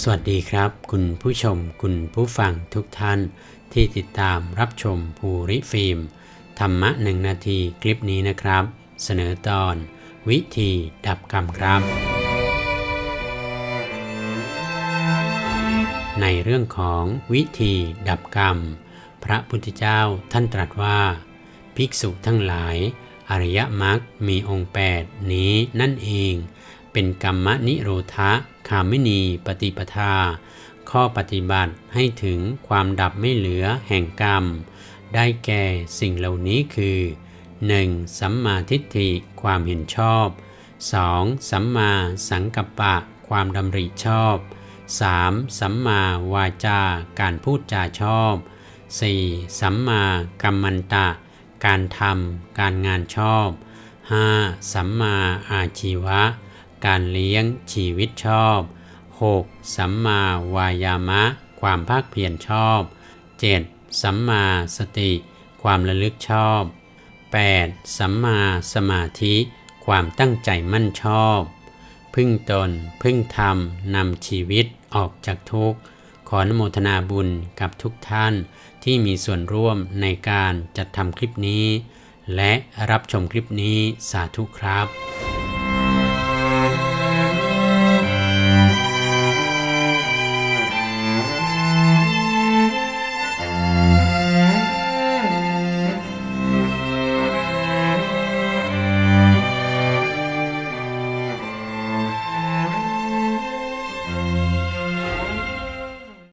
สวัสดีครับ คุณผู้ชมคุณผู้ฟังทุกท่าน ที่ติดตามรับชมภูริฟิล์ม ธรรมะหนึ่งนาทีคลิปนี้นะครับ เสนอตอน วิธีดับกรรมครับ ในเรื่องของวิธีดับกรรม พระพุทธเจ้าท่านตรัสว่า ภิกษุทั้งหลาย อริยมรรคมีองค์ 8 นี้นั่นเอง เป็นกรรมนิโรธะคามินีปฏิปทา ข้อปฏิบัติให้ถึงความดับไม่เหลือแห่งกรรม ได้แก่สิ่งเหล่านี้คือ 1. สัมมาทิฏฐิความเห็นชอบ 2. สัมมาสังกัปปะ ความดำริชอบ 3. สัมมาวาจาการพูดจาชอบ 4. สัมมากัมมันตะ การทำการงานชอบ 5. สัมมาอาชีวะ การเลี้ยงชีวิตชอบ 6. สัมมาวายามะ ความภาคเพียรชอบ 7. สัมมาสติ ความระลึกชอบ 8. สัมมาสมาธิ ความตั้งใจมั่นชอบ พึ่งตน พึ่งธรรม นำชีวิตออกจากทุกข์ ขออนโมทนาบุญกับทุกท่านที่มีส่วนร่วมในการจัดทำคลิปนี้ และรับชมคลิปนี้สาธุครับ